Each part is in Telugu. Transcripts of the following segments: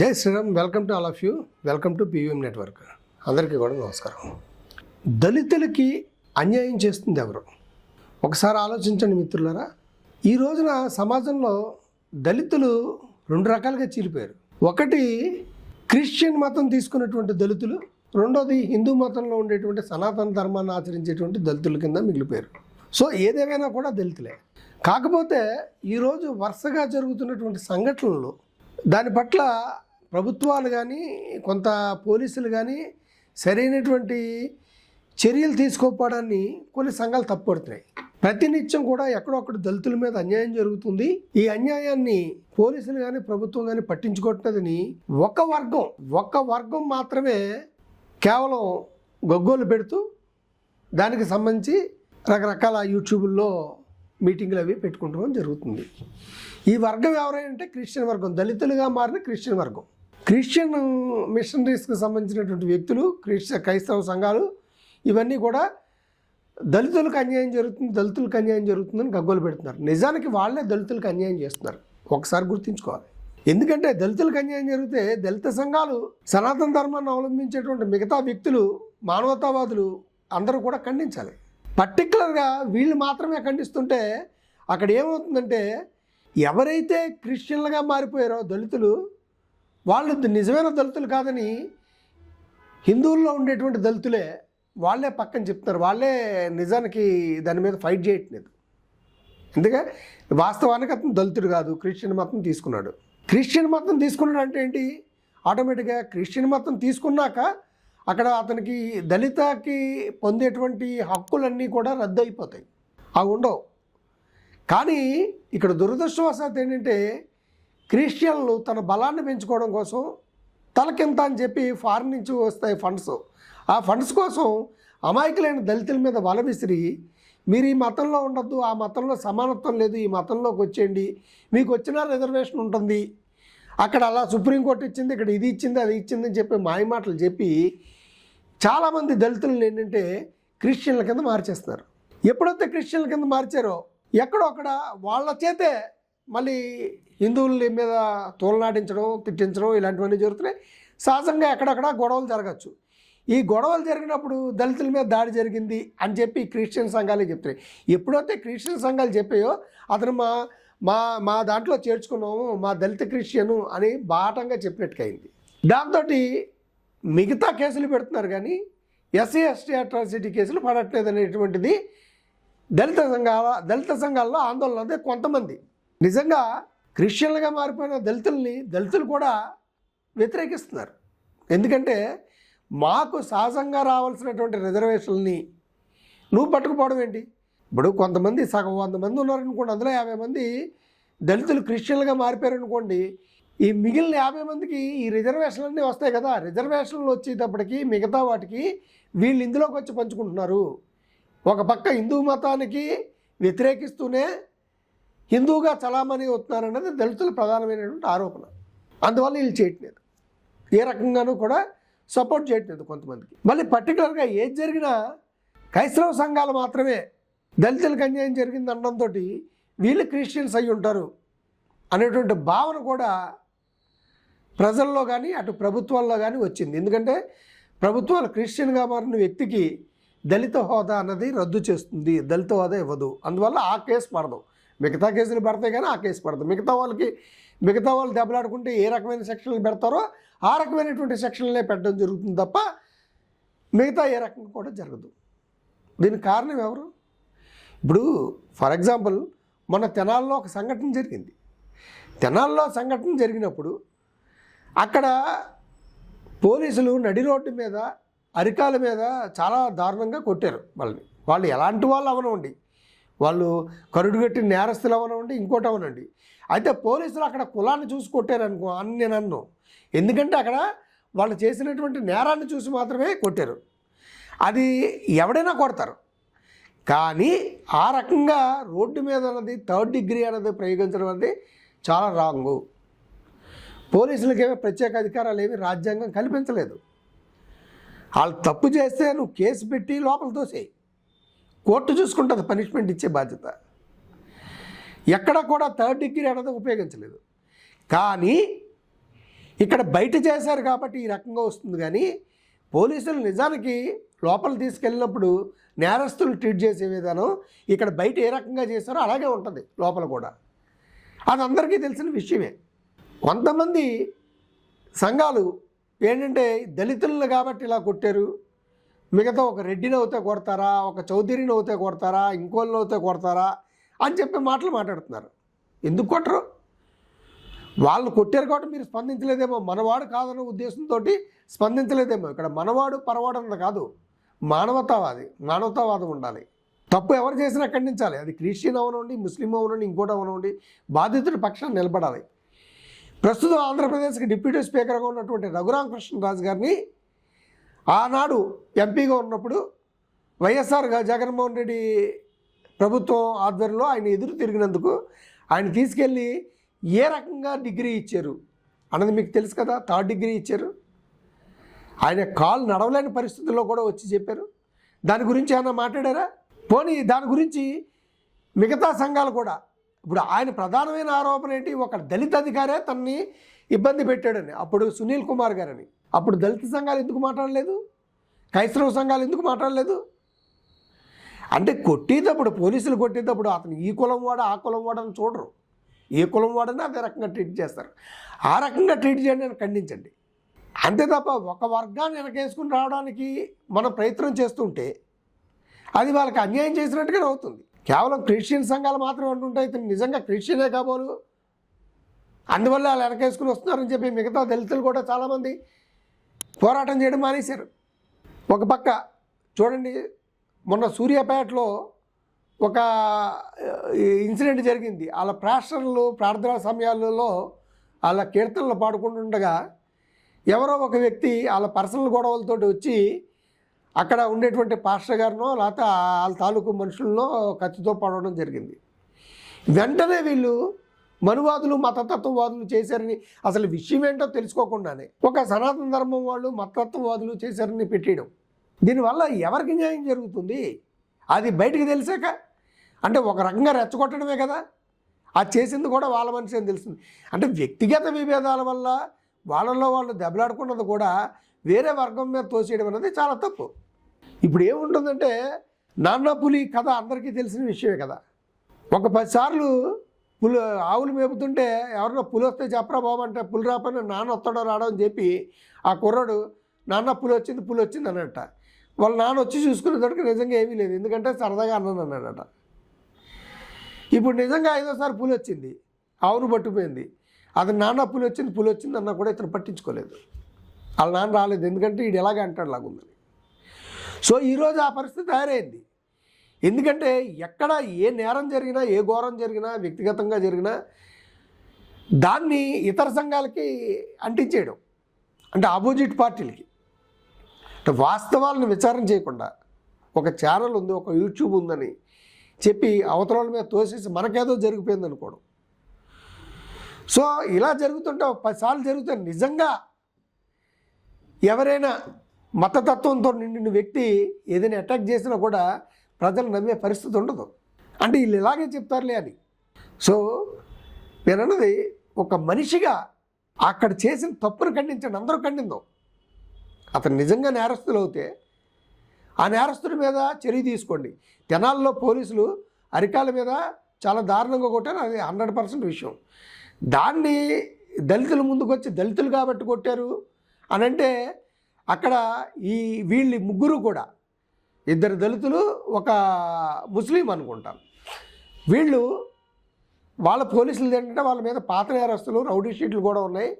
జై Sriram welcome to all of you. Welcome to PVM network. అందరికీ కూడా నమస్కారం. దళితులకి అన్యాయం చేస్తుంది ఎవరు? ఒకసారి ఆలోచించండి మిత్రులారా. ఈ రోజున సమాజంలో దళితులు రెండు రకాలుగా చీలిపోయారు. ఒకటి క్రిస్టియన్ మతం తీసుకున్నటువంటి దళితులు రెండోది హిందూ మతంలో ఉండేటువంటి సనాతన ధర్మాన్ని ఆచరించేటువంటి దళితుల కింద మిగిలిపోయారు. సో ఏదేమైనా కూడా దళితులే. కాకపోతే ఈరోజు వరుసగా జరుగుతున్నటువంటి సంఘటనలు దాని పట్ల ప్రభుత్వాలు కానీ కొంత పోలీసులు కానీ సరైనటువంటి చర్యలు తీసుకోకపోవడాన్ని కొన్ని సంఘాలు తప్పుపడుతున్నాయి. ప్రతినిత్యం కూడా ఎక్కడొక్కడ దళితుల మీద అన్యాయం జరుగుతుంది. ఈ అన్యాయాన్ని పోలీసులు కానీ ప్రభుత్వం కానీ పట్టించుకోవట్లేదని ఒక వర్గం ఒక వర్గం మాత్రమే కేవలం గొగ్గోలు పెడుతూ దానికి సంబంధించి రకరకాల యూట్యూబుల్లో మీటింగ్లు అవి పెట్టుకుంటాం జరుగుతుంది. ఈ వర్గం ఎవరంటే క్రిస్టియన్ వర్గం దళితులుగా మారిన క్రిస్టియన్ వర్గం. క్రిస్టియన్ మిషనరీస్కి సంబంధించినటువంటి వ్యక్తులు క్రిస్టియ క్రైస్తవ సంఘాలు ఇవన్నీ కూడా దళితులకు అన్యాయం జరుగుతుంది దళితులకు అన్యాయం జరుగుతుందని గగ్గోలు పెడుతున్నారు. నిజానికి వాళ్ళే దళితులకు అన్యాయం చేస్తున్నారు. ఒకసారి గుర్తుంచుకోవాలి. ఎందుకంటే దళితులకు అన్యాయం జరిగితే దళిత సంఘాలు సనాతన ధర్మాన్ని అవలంబించేటువంటి మిగతా వ్యక్తులు మానవతావాదులు అందరూ కూడా ఖండించాలి. పర్టికులర్గా వీళ్ళు మాత్రమే ఖండిస్తుంటే అక్కడ ఏమవుతుందంటే ఎవరైతే క్రిస్టియన్లుగా మారిపోయారో దళితులు వాళ్ళు నిజమైన దళితులు కాదని హిందువుల్లో ఉండేటువంటి దళితులే వాళ్ళే పక్కన చెప్తున్నారు. వాళ్ళే నిజానికి దాని మీద ఫైట్ చేయట్లేదు. ఎందుకే? వాస్తవానికి అతను దళితుడు కాదు క్రిస్టియన్ మతం తీసుకున్నాడు. క్రిస్టియన్ మతం తీసుకున్నాడు అంటే ఏంటి? ఆటోమేటిక్గా క్రిస్టియన్ మతం తీసుకున్నాక అక్కడ అతనికి దళితకి పొందేటువంటి హక్కులన్నీ కూడా రద్దు అయిపోతాయి అవి ఉండవు. కానీ ఇక్కడ దురదృష్టవశాత్ ఏంటంటే క్రిస్టియన్లు తన బలాన్ని పెంచుకోవడం కోసం తలకింత అని చెప్పి ఫారిన్ నుంచి వస్తాయి ఫండ్స్. ఆ ఫండ్స్ కోసం అమాయకులైన దళితుల మీద వల విసిరి మీరు ఈ మతంలో ఉండద్దు ఆ మతంలో సమానత్వం లేదు ఈ మతంలోకి వచ్చేయండి మీకు వచ్చిన రిజర్వేషన్ ఉంటుంది. అక్కడ అలా సుప్రీంకోర్టు ఇచ్చింది ఇక్కడ ఇది ఇచ్చింది అది ఇచ్చింది అని చెప్పి మాయమాటలు చెప్పి చాలామంది దళితులను ఏంటంటే క్రిస్టియన్ల కింద మార్చేస్తున్నారు. ఎప్పుడైతే క్రిస్టియన్ల కింద మార్చారో ఎక్కడో అక్కడ వాళ్ళ చేతే మళ్ళీ హిందువుల మీద తోలనాటించడం తిట్టించడం ఇలాంటివన్నీ జరుగుతున్నాయి. సహజంగా ఎక్కడక్కడ గొడవలు జరగచ్చు. ఈ గొడవలు జరిగినప్పుడు దళితుల మీద దాడి జరిగింది అని చెప్పి క్రిస్టియన్ సంఘాలే చెప్తున్నాయి. ఎప్పుడైతే క్రిస్టియన్ సంఘాలు చెప్పాయో అతను మా మా మా దాంట్లో చేర్చుకున్నాము మా దళిత క్రిస్టియను అని బాటంగా చెప్పినట్టుకైంది. అయింది దాంతో మిగతా కేసులు పెడుతున్నారు కానీ ఎస్సీ ఎస్టీ అట్రాసిటీ కేసులు పడట్లేదు అనేటువంటిది దళిత సంఘాల దళిత సంఘాల్లో ఆందోళన అదే కొంతమంది. నిజంగా క్రిస్టియన్లుగా మారిపోయిన దళితుల్ని దళితులు కూడా వ్యతిరేకిస్తున్నారు. ఎందుకంటే మాకు సహజంగా రావాల్సినటువంటి రిజర్వేషన్ని నువ్వు పట్టుకుపోవడం ఏంటి? ఇప్పుడు కొంతమంది సగం వంద మంది ఉన్నారనుకోండి అందులో యాభై మంది దళితులు క్రిస్టియన్లుగా మారిపోయారనుకోండి ఈ మిగిలిన యాభై మందికి ఈ రిజర్వేషన్లన్నీ వస్తాయి కదా. రిజర్వేషన్లు వచ్చేటప్పటికి మిగతా వాటికి వీళ్ళు ఇందులోకి వచ్చి పంచుకుంటున్నారు. ఒక పక్క హిందూ మతానికి వ్యతిరేకిస్తూనే హిందువుగా చలామణి అవుతున్నారన్నది దళితుల ప్రధానమైనటువంటి ఆరోపణ. అందువల్ల వీళ్ళు చేయట్లేదు. ఏ రకంగానూ కూడా సపోర్ట్ చేయట్లేదు కొంతమందికి. మళ్ళీ పర్టికులర్గా ఏది జరిగినా క్రైస్తవ సంఘాలు మాత్రమే దళితులకు అన్యాయం జరిగింది అనడంతో వీళ్ళు క్రిస్టియన్స్ అయి ఉంటారు అనేటువంటి భావన కూడా ప్రజల్లో కానీ అటు ప్రభుత్వాల్లో కానీ వచ్చింది. ఎందుకంటే ప్రభుత్వాలు క్రిస్టియన్గా మారిన వ్యక్తికి దళిత హోదా అన్నది రద్దు చేస్తుంది. దళిత హోదా ఇవ్వదు. అందువల్ల ఆ కేసు పడదు మిగతా కేసులు పెడతాయి కానీ ఆ కేసు పడదు మిగతా వాళ్ళకి మిగతా వాళ్ళు దెబ్బలాడుకుంటే ఏ రకమైన సెక్షన్లు పెడతారో ఆ రకమైనటువంటి సెక్షన్లే పెట్టడం జరుగుతుంది తప్ప మిగతా ఏ రకంగా కూడా జరగదు. దీనికి కారణం ఎవరు? ఇప్పుడు ఫర్ ఎగ్జాంపుల్ మన తెనాల్లో ఒక సంఘటన జరిగింది. తెనాల్లో సంఘటన జరిగినప్పుడు అక్కడ పోలీసులు నడి రోడ్డు మీద అరికాల మీద చాలా దారుణంగా కొట్టారు వాళ్ళని. వాళ్ళు ఎలాంటి వాళ్ళు అవనండి? వాళ్ళు కరుడుగట్టి నేరస్తులు అవనండి ఇంకోటి అవనండి. అయితే పోలీసులు అక్కడ కులాన్ని చూసి కొట్టారనుకో అని నేను అన్ను ఎందుకంటే అక్కడ వాళ్ళు చేసినటువంటి నేరాన్ని చూసి మాత్రమే కొట్టారు. అది ఎవడైనా కొడతారు. కానీ ఆ రకంగా రోడ్డు మీద అన్నది థర్డ్ డిగ్రీ అన్నది ప్రయోగించడం అనేది చాలా రాంగు. పోలీసులకేమీ ప్రత్యేక అధికారాలు ఏమి రాజ్యాంగం కల్పించలేదు. వాళ్ళు తప్పు చేస్తే నువ్వు కేసు పెట్టి లోపల తోసేయి. కోర్టు చూసుకుంటుంది పనిష్మెంట్ ఇచ్చే బాధ్యత. ఎక్కడ కూడా థర్డ్ డిగ్రీ అనేది ఉపయోగించలేదు. కానీ ఇక్కడ బయట చేశారు కాబట్టి ఈ రకంగా వస్తుంది కానీ పోలీసులు నిజానికి లోపల తీసుకెళ్ళినప్పుడు నేరస్తులు ట్రీట్ చేసే విధానం ఇక్కడ బయట ఏ రకంగా చేశారో అలాగే ఉంటుంది లోపల కూడా. అది అందరికీ తెలిసిన విషయమే. కొంతమంది సంఘాలు ఏంటంటే దళితులను కాబట్టి ఇలా కొట్టారు. మిగతా ఒక రెడ్డిని అవుతే కొడతారా ఒక చౌదరిని అవుతే కొడతారా ఇంకోళ్ళని అవుతే కొడతారా అని చెప్పి మాటలు మాట్లాడుతున్నారు. ఎందుకు కొట్టరు? వాళ్ళు కొట్టారు కాబట్టి మీరు స్పందించలేదేమో. మనవాడు కాదన్న ఉద్దేశంతో స్పందించలేదేమో. ఇక్కడ మనవాడు పరవాడు అన్నది కాదు. మానవతావాది మానవతావాదం ఉండాలి. తప్పు ఎవరు చేసినా ఖండించాలి. అది క్రిస్టియన్ అవనండి ముస్లిం అవనండి ఇంకోటి అవనండి. బాధితుడి పక్షాన్ని నిలబడాలి. ప్రస్తుతం ఆంధ్రప్రదేశ్కి డిప్యూటీ స్పీకర్గా ఉన్నటువంటి రఘురామకృష్ణరాజు గారిని ఆనాడు ఎంపీగా ఉన్నప్పుడు వైఎస్ఆర్గా జగన్మోహన్ రెడ్డి ప్రభుత్వం ఆధ్వర్యంలో ఆయన ఎదురు తిరిగినందుకు ఆయన తీసుకెళ్ళి ఏ రకంగా డిగ్రీ ఇచ్చారు అన్నది మీకు తెలుసు కదా థర్డ్ డిగ్రీ ఇచ్చారు. ఆయన కాలు నడవలేని పరిస్థితుల్లో కూడా వచ్చి చెప్పారు. దాని గురించి ఏమైనా మాట్లాడారా? పోనీ దాని గురించి మిగతా సంఘాలు కూడా ఇప్పుడు ఆయన ప్రధానమైన ఆరోపణ ఏంటి? ఒక దళిత అధికారే తనని ఇబ్బంది పెట్టాడని. అప్పుడు సునీల్ కుమార్ గారని. అప్పుడు దళిత సంఘాలు ఎందుకు మాట్లాడలేదు? క్రైస్తవ సంఘాలు ఎందుకు మాట్లాడలేదు? అంటే కొట్టేటప్పుడు పోలీసులు కొట్టేటప్పుడు అతను ఈ కులం వాడు ఆ కులం వాడని చూడరు. ఏ కులం వాడని అదే రకంగా ట్రీట్ చేస్తారు. ఆ రకంగా ట్రీట్ చేయండి అని ఖండించండి. అంతే తప్ప ఒక వర్గాన్ని వెనకేసుకుని రావడానికి మనం ప్రయత్నం చేస్తుంటే అది వాళ్ళకి అన్యాయం చేసినట్టుగానే అవుతుంది. కేవలం క్రిస్టియన్ సంఘాలు మాత్రమే అంటుంటే ఇతను నిజంగా క్రిస్టియనే కాబోలు అందువల్ల వాళ్ళు వెనకేసుకుని వస్తున్నారని చెప్పి మిగతా దళితులు కూడా చాలామంది పోరాటం చేయడం మానేశారు. ఒక పక్క చూడండి మొన్న సూర్యాపేటలో ఒక ఇన్సిడెంట్ జరిగింది. వాళ్ళ ప్రార్థనలు ప్రార్థనా సమయాలలో వాళ్ళ కీర్తనలు పాడుకుంటుండగా ఎవరో ఒక వ్యక్తి వాళ్ళ పర్సనల్ గొడవలతోటి వచ్చి అక్కడ ఉండేటువంటి పాస్టర్ గారినో లేకపోతే వాళ్ళ తాలూకు మనుషుల్లో కత్తితో పడవడం జరిగింది. వెంటనే వీళ్ళు మనువాదులు మతతత్వవాదులు చేశారని అసలు విషయం ఏంటో తెలుసుకోకుండానే ఒక సనాతన ధర్మం వాళ్ళు మతతత్వవాదులు చేశారని పెట్టేయడం. దీనివల్ల ఎవరికి న్యాయం జరుగుతుంది? అది బయటికి తెలిసాక? అంటే ఒక రకంగా రెచ్చగొట్టడమే కదా. అది చేసింది కూడా వాళ్ళ మనిషి అని తెలుస్తుంది. అంటే వ్యక్తిగత విభేదాల వల్ల వాళ్ళలో వాళ్ళు దెబ్బలాడుకున్నది కూడా వేరే వర్గం మీద తోసేయడం అనేది చాలా తప్పు. ఇప్పుడు ఏముంటుందంటే నాన్న పులి కథ అందరికీ తెలిసిన విషయమే కదా. ఒక పదిసార్లు పులి ఆవులు మేపుతుంటే ఎవరన్నా పులి వస్తే చెప్పరా బాబు అంటే పులి రాపని నాన్న వస్తాడో రావడం అని చెప్పి ఆ కుర్రాడు నాన్న పులి వచ్చింది పులి వచ్చింది అన్నట్ట వాళ్ళ నాన్న వచ్చి చూసుకునేటట్టుకు నిజంగా ఏమీ లేదు. ఎందుకంటే సరదాగా అన్నాను అన్నాడట ఇప్పుడు నిజంగా ఐదోసారి పులి వచ్చింది ఆవును పట్టుకుపోయింది. అది నాన్న పులి వచ్చింది పులి వచ్చింది అన్నా కూడా ఇతను పట్టించుకోలేదు. వాళ్ళ నాన్న రాలేదు. ఎందుకంటే వీడు ఎలాగ అంటాడు లాగుందని సో ఈరోజు ఆ పరిస్థితి తయారైంది. ఎందుకంటే ఎక్కడ ఏ నేరం జరిగినా ఏ ఘోరం జరిగినా వ్యక్తిగతంగా జరిగినా దాన్ని ఇతర సంఘాలకి అంటించేయడం. అంటే ఆపోజిట్ పార్టీలకి. అంటే వాస్తవాలను విచారణ చేయకుండా ఒక ఛానల్ ఉంది ఒక యూట్యూబ్ ఉందని చెప్పి అవతల మీద తోసేసి మనకేదో జరిగిపోయింది అనుకోవడం సో ఇలా జరుగుతుంటే పదిసార్లు జరుగుతే నిజంగా ఎవరైనా మతతత్వంతో నిండిన వ్యక్తి ఏదైనా అటాక్ చేసినా కూడా ప్రజలు నమ్మే పరిస్థితి ఉండదు. అంటే వీళ్ళు ఇలాగే చెప్తారులే అని. సో నేను అన్నది ఒక మనిషిగా అక్కడ చేసిన తప్పును ఖండించండి అందరూ ఖండిందో. అతను నిజంగా నేరస్తులు అవుతే ఆ నేరస్తుడి మీద చర్య తీసుకోండి. తెనాల్లో పోలీసులు అరికాల మీద చాలా దారుణంగా కొట్టారు అది హండ్రెడ్ పర్సెంట్ విషయం. దాన్ని దళితుల ముందుకు వచ్చి దళితులు కాబట్టి కొట్టారు. అని అంటే అక్కడ ఈ వీళ్ళు ముగ్గురు కూడా ఇద్దరు దళితులు ఒక ముస్లిం అనుకుంటాం. వీళ్ళు వాళ్ళ పోలీసులు ఏంటంటే వాళ్ళ మీద పాత నేరస్తులు రౌడీ షీట్లు కూడా ఉన్నాయి.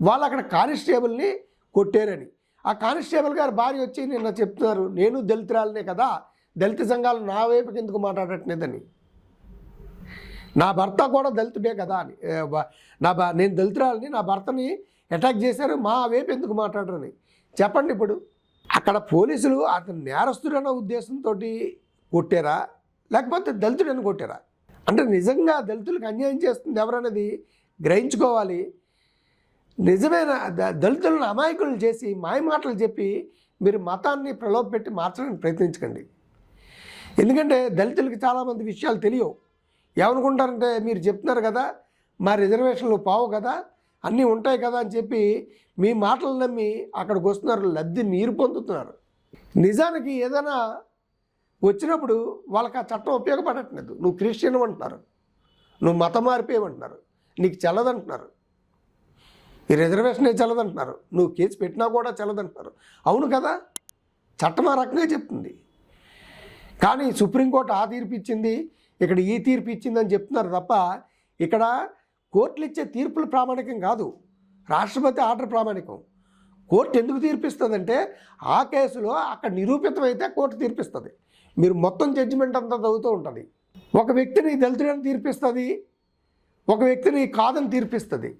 వాళ్ళు అక్కడ కానిస్టేబుల్ని కొట్టారని. ఆ కానిస్టేబుల్ గారు భార్య వచ్చి నిన్న చెప్తున్నారు నేను దళితురాలనే కదా దళిత సంఘాలు నా వైపుకి ఎందుకు మాట్లాడట్లేదని? నా భర్త కూడా దళితుడే కదా అని నా నేను దళితురాలని నా భర్తని అటాక్ చేశారు మా వైపు ఎందుకు మాట్లాడరని. చెప్పండి ఇప్పుడు. అక్కడ పోలీసులు అతను నేరస్తుడన్న ఉద్దేశంతో కొట్టారా? లేకపోతే దళితుడని కొట్టారా? అంటే నిజంగా దళితులకు అన్యాయం చేస్తుంది ఎవరనేది గ్రహించుకోవాలి. నిజమైన ద- దళితులను అమాయకులు చేసి మాయ మాటలు చెప్పి మీరు మతాన్ని ప్రలోభపెట్టి మార్చడానికి ప్రయత్నించకండి. ఎందుకంటే దళితులకి చాలామంది విషయాలు తెలియవు. ఏమనుకుంటారంటే మీరు చెప్తున్నారు కదా మా రిజర్వేషన్లు పావు కదా అన్నీ ఉంటాయి కదా అని చెప్పి మీ మాటలు నమ్మి అక్కడికి వస్తున్నారు లబ్ధి మీరు పొందుతున్నారు. నిజానికి ఏదైనా వచ్చినప్పుడు వాళ్ళకి ఆ చట్టం ఉపయోగపడట్లేదు. నువ్వు క్రిస్టియన్ అంటున్నారు నువ్వు మతం మారిపోయేవంటున్నారు నీకు చెల్లదంటున్నారు. ఈ రిజర్వేషనే చెల్లదంటున్నారు. నువ్వు కేసు పెట్టినా కూడా చెల్లదంటున్నారు. అవును కదా? చట్టం ఆ రకంగా చెప్తుంది. కానీ సుప్రీంకోర్టు ఆ తీర్పు ఇచ్చింది ఇక్కడ ఈ తీర్పు ఇచ్చిందని చెప్తున్నారు తప్ప ఇక్కడ కోర్టులు ఇచ్చే తీర్పులు ప్రామాణికం కాదు. రాష్ట్రపతి ఆర్డర్ ప్రామాణికం. కోర్టు ఎందుకు తీర్పిస్తుందంటే ఆ కేసులో అక్కడ నిరూపితమైతే కోర్టు తీర్పిస్తుంది. మీరు మొత్తం జడ్జిమెంట్ అంతా చదువుతూ ఉంటుంది. ఒక వ్యక్తిని దళితుడని తీర్పిస్తుంది ఒక వ్యక్తిని కాదని తీర్పిస్తుంది.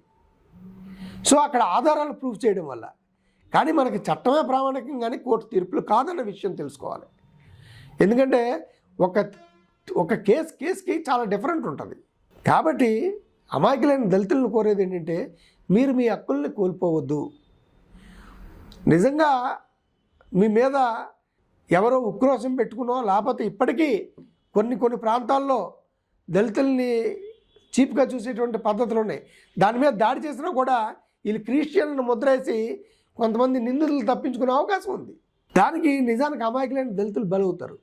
సో అక్కడ ఆధారాలు ప్రూఫ్ చేయడం వల్ల. కానీ మనకి చట్టమే ప్రామాణికం కానీ కోర్టు తీర్పులు కాదన్న విషయం తెలుసుకోవాలి. ఎందుకంటే ఒక ఒక కేసు కేసుకి చాలా డిఫరెంట్ ఉంటుంది. కాబట్టి అమాయకులైన దళితులను కోరేది ఏంటంటే మీరు మీ హక్కుల్ని కోల్పోవద్దు. నిజంగా మీ మీద ఎవరో ఉక్రోషం పెట్టుకునో లేకపోతే ఇప్పటికీ కొన్ని కొన్ని ప్రాంతాల్లో దళితుల్ని చీప్గా చూసేటువంటి పద్ధతులు ఉన్నాయి. దాని మీద దాడి చేసినా కూడా వీళ్ళు క్రిస్టియన్లను ముద్రేసి కొంతమంది నిందితులు తప్పించుకునే అవకాశం ఉంది. దానికి నిజానికి అమాయకులైన దళితులు బలవుతారు.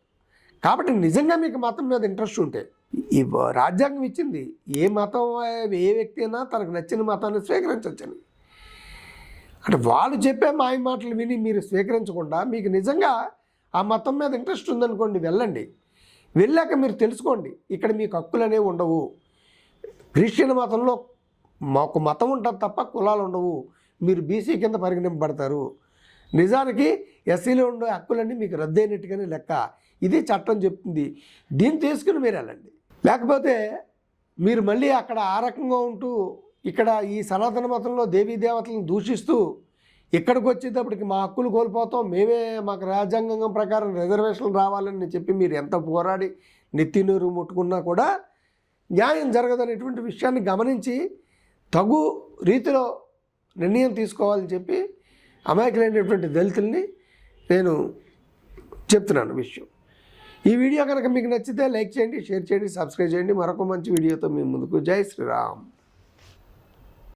కాబట్టి నిజంగా మీకు మతం మీద ఇంట్రెస్ట్ ఉంటే ఈ రాజ్యాంగం ఇచ్చింది. ఏ మతం ఏ వ్యక్తి అయినా తనకు నచ్చిన మతాన్ని స్వీకరించవచ్చని అంటే వాళ్ళు చెప్పే మాయ మాటలు విని మీరు స్వీకరించకుండా మీకు నిజంగా ఆ మతం మీద ఇంట్రెస్ట్ ఉందనుకోండి వెళ్ళండి. వెళ్ళాక మీరు తెలుసుకోండి ఇక్కడ మీకు హక్కులు అనేవి ఉండవు. క్రిస్టియన్ మతంలో మాకు మతం ఉంటుంది తప్ప కులాలు ఉండవు. మీరు బీసీ కింద పరిగణింపబడతారు. నిజానికి ఎస్సీలో ఉండే హక్కులన్నీ మీకు రద్దయినట్టుగానే లెక్క. ఇది చట్టం చెప్తుంది. దీన్ని తీసుకుని మీరు వెళ్ళండి. లేకపోతే మీరు మళ్ళీ అక్కడ ఆ రకంగా ఉంటూ ఇక్కడ ఈ సనాతన మతంలో దేవీ దేవతలను దూషిస్తూ ఇక్కడికి వచ్చేటప్పటికి మా హక్కులు కోల్పోతాం మేమే మాకు రాజ్యాంగం ప్రకారం రిజర్వేషన్లు రావాలని చెప్పి మీరు ఎంత పోరాడి నెత్తి ముట్టుకున్నా కూడా న్యాయం జరగదనేటువంటి విషయాన్ని గమనించి తగు రీతిలో నిర్ణయం తీసుకోవాలని చెప్పి అమాయకులైనటువంటి దళితుల్ని నేను చెప్తున్నాను విషయం. ఈ వీడియో కనుక మీకు నచ్చితే లైక్ చేయండి షేర్ చేయండి సబ్స్క్రైబ్ చేయండి. మరొక మంచి వీడియోతో మీ ముందుకు. జై శ్రీరామ్.